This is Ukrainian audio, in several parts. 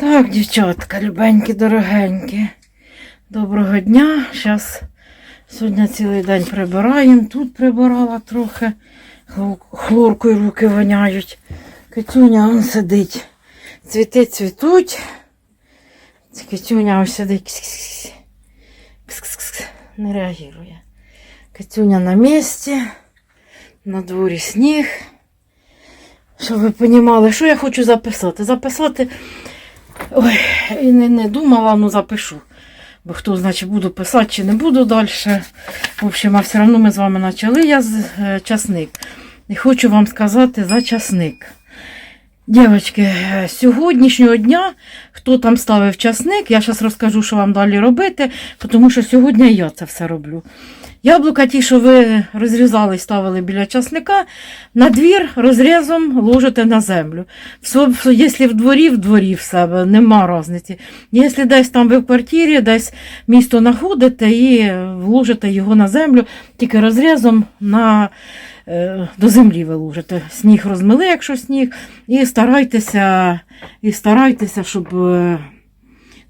Так, дівчатка, любенькі, дорогенькі. Доброго дня. Зараз сьогодні цілий день прибираємо. Тут прибирала трохи. Хлоркою руки воняють. Китюня он сидить. Цвіти цвітуть. Китюня ось сидить. Не реагує. Китюня на місці. На дворі сніг. Щоб ви розуміли, що я хочу записати. Записати Ой, і не, не думала, ну запишу. Бо хто, значить, буду писати чи не буду далі. В общем, а все одно ми з вами почали. Я з е, часник. І хочу вам сказати за часник. Дівчатки, е, з сьогоднішнього дня, хто там ставив часник, я зараз розкажу, що вам далі робити, тому що сьогодні я це все роблю. Яблука ті, що ви розрізали і ставили біля часника, на двір розрізом ложите на землю. Якщо в дворі, в дворі в себе, нема різниці. Якщо десь там ви в квартирі, десь місто знаходите і вложите його на землю, тільки розрізом на, е, до землі ви ложите. Сніг розмили, якщо сніг, і старайтеся, і старайтеся, щоб. е,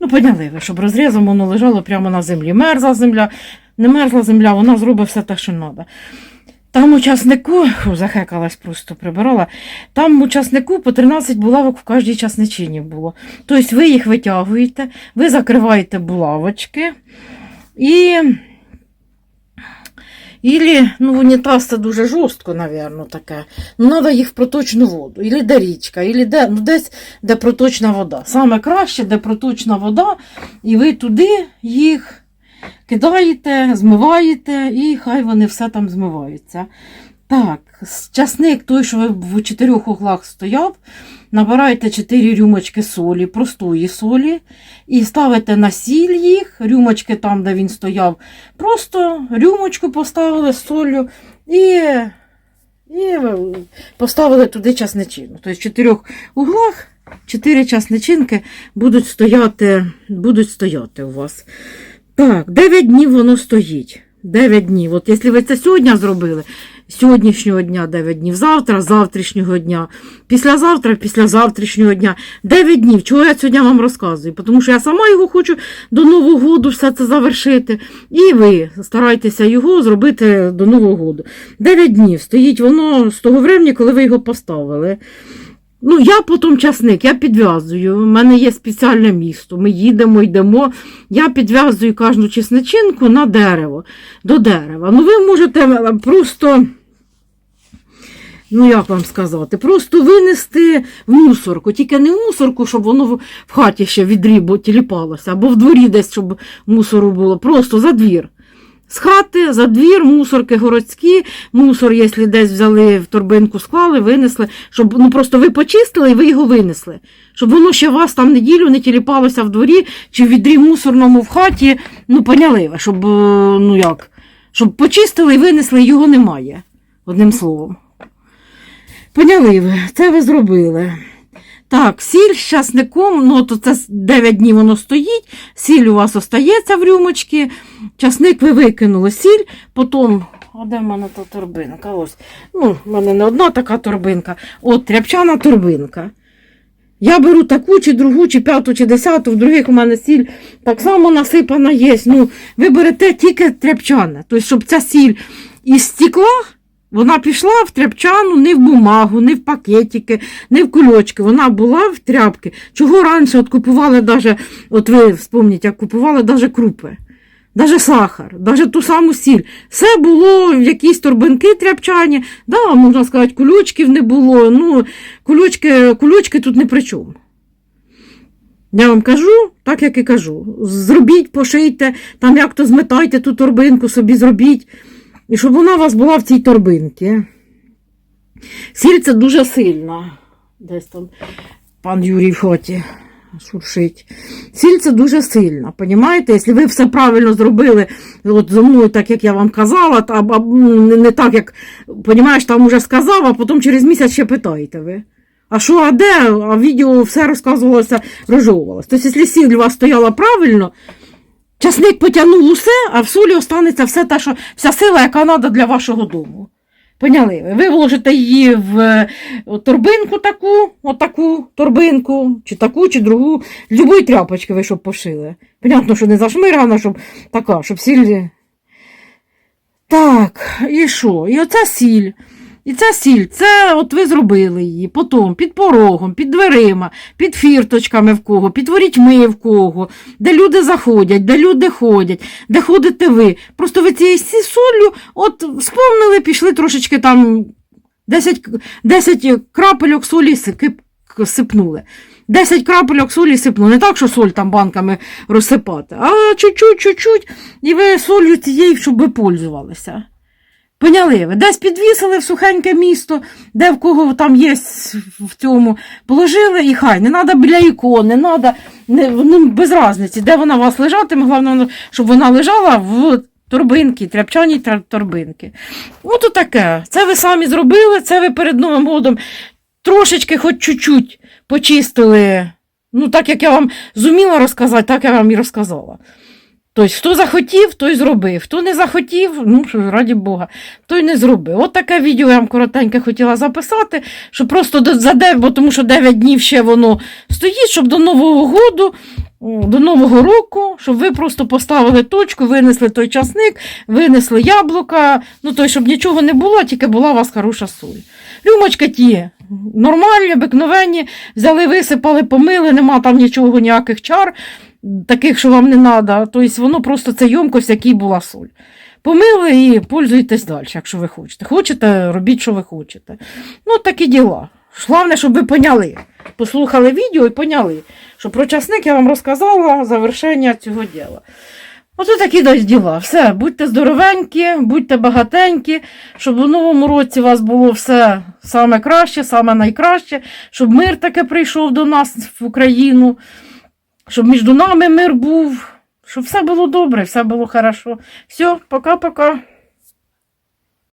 Ну, поняли ви, щоб розрізом воно лежало прямо на землі. Мерзла земля, не мерзла земля, вона зробить все те, що треба. Там у часнику, фу, захекалась просто прибирала, там у часнику по 13 булавок в кожній часничині було. Тобто ви їх витягуєте, ви закриваєте булавочки і. Ілі, ну, унітаз це дуже жорстко, напевно, таке. Ну, треба їх в проточну воду. Ілі де річка, ілі де, ну, десь, де проточна вода. Саме краще, де проточна вода, і ви туди їх кидаєте, змиваєте, і хай вони все там змиваються. Так, часник той, що в чотирьох углах стояв, набираєте 4 рюмочки солі, простої солі, і ставите на сіль їх, рюмочки там, де він стояв, просто рюмочку поставили з солью і, і поставили туди часничину. Тобто в чотирьох углах чотири часничинки будуть стояти, будуть стояти у вас. Так, 9 днів воно стоїть. 9 днів. От якщо ви це сьогодні зробили, сьогоднішнього дня 9 днів, завтра, завтрашнього дня, післязавтра, післязавтрашнього дня. 9 днів. Чого я сьогодні вам розказую? Тому що я сама його хочу до Нового року все це завершити. І ви старайтеся його зробити до Нового року. 9 днів стоїть воно з того времени, коли ви його поставили. Ну, я потім часник, я підв'язую. У мене є спеціальне місто. Ми їдемо, йдемо. Я підв'язую кожну чесничинку на дерево, до дерева. Ну, ви можете е, просто, ну як вам сказати, просто винести в мусорку. Тільки не в мусорку, щоб воно в хаті ще відрібо тіліпалося, або в дворі десь, щоб мусору було, просто за двір. З хати, за двір, мусорки городські, мусор, якщо десь взяли в торбинку, склали, винесли, щоб ну просто ви почистили і ви його винесли. Щоб воно ще вас там неділю не тіліпалося в дворі чи в відрі мусорному в хаті, ну поняли ви, щоб, е, ну як, щоб почистили і винесли, його немає. Одним словом. Поняли ви, це ви зробили. Так, сіль з часником, ну то це 9 днів воно стоїть, сіль у вас остається в рюмочці, часник ви викинули сіль, потім. А де в мене та торбинка? Ось. Ну, в мене не одна така торбинка, от тряпчана торбинка. Я беру таку, чи другу, чи п'яту, чи десяту, в других у мене сіль так само насипана є. Ну, ви берете тільки тряпчане. Тобто, щоб ця сіль із стекла вона пішла в тряпчану не в бумагу, не в пакетики, не в кульочки. Вона була в тряпки. Чого раніше от купували даже, от ви вспомніть, як купували даже крупи, даже сахар, даже ту саму сіль. Все було в якісь торбинки тряпчані, да, можна сказати, кульочків не було. Ну, кульочки, кульочки тут не при чому. Я вам кажу, так як і кажу. Зробіть, пошийте, там як то зметайте ту торбинку, собі зробіть. І щоб вона у вас була в цій торбинці. Сіль це дуже сильна. Десь там пан Юрій в хаті шуршить. Сіль це дуже сильна. Понімаєте? Якщо ви все правильно зробили, от зо мною, так як я вам казала, та, а, ну, не, не так, як понімаєш, там уже сказав, а потім через місяць ще питаєте ви. А що, а де? А відео все розказувалося, розжовувалося. Тобто, якщо сіль у вас стояла правильно, Часник потягнув усе, а в солі останеться все те, що, вся сила, яка треба для вашого дому. Поняли ви? Ви вложите її в е, торбинку таку, отаку торбинку, чи таку, чи другу, любої тряпочки ви щоб пошили. Понятно, що не зашмиргана, щоб така, щоб сіль. Так, і що? І оця сіль. І ця сіль, це от ви зробили її потім під порогом, під дверима, під фірточками в кого, під ворітьми в кого, де люди заходять, де люди ходять, де ходите ви. Просто ви цією солью от сповнили, пішли трошечки там 10, 10 крапельок солі сипнули. 10 крапельок солі сипнули. Не так, що соль там банками розсипати, а чуть-чуть, чуть-чуть, і ви солью цією, щоб ви пользувалися. Поняли ви? Десь підвісили в сухеньке місто, де в кого там є в цьому, положили і хай. Не треба біля ікон, не треба, ну, без різниці, де вона у вас лежатиме, головне, щоб вона лежала в торбинці, тряпчаній тр- торбинки. От таке. Це ви самі зробили, це ви перед Новим годом трошечки, хоч чуть-чуть почистили. Ну, так як я вам зуміла розказати, так я вам і розказала. Тобто, хто захотів, той зробив. Хто не захотів, ну що, раді Бога, той не зробив. От таке відео я вам коротеньке хотіла записати, щоб просто за 9, бо тому що 9 днів ще воно стоїть, щоб до Нового году, до Нового року, щоб ви просто поставили точку, винесли той часник, винесли яблука, ну той, щоб нічого не було, тільки була у вас хороша соль. Рюмочка ті, нормальні, обикновенні, взяли, висипали, помили, нема там нічого, ніяких чар таких, що вам не треба. Тобто воно просто це ємкость, в якій була соль. Помили і пользуйтесь далі, якщо ви хочете. Хочете, робіть, що ви хочете. Ну, такі діла. Головне, щоб ви поняли. Послухали відео і поняли, що про часник я вам розказала завершення цього діла. Ото такі діла. Все, будьте здоровенькі, будьте багатенькі, щоб у новому році у вас було все саме краще, саме найкраще, щоб мир таке прийшов до нас в Україну щоб між нами мир був, щоб все було добре, все було хорошо. Все, пока-пока.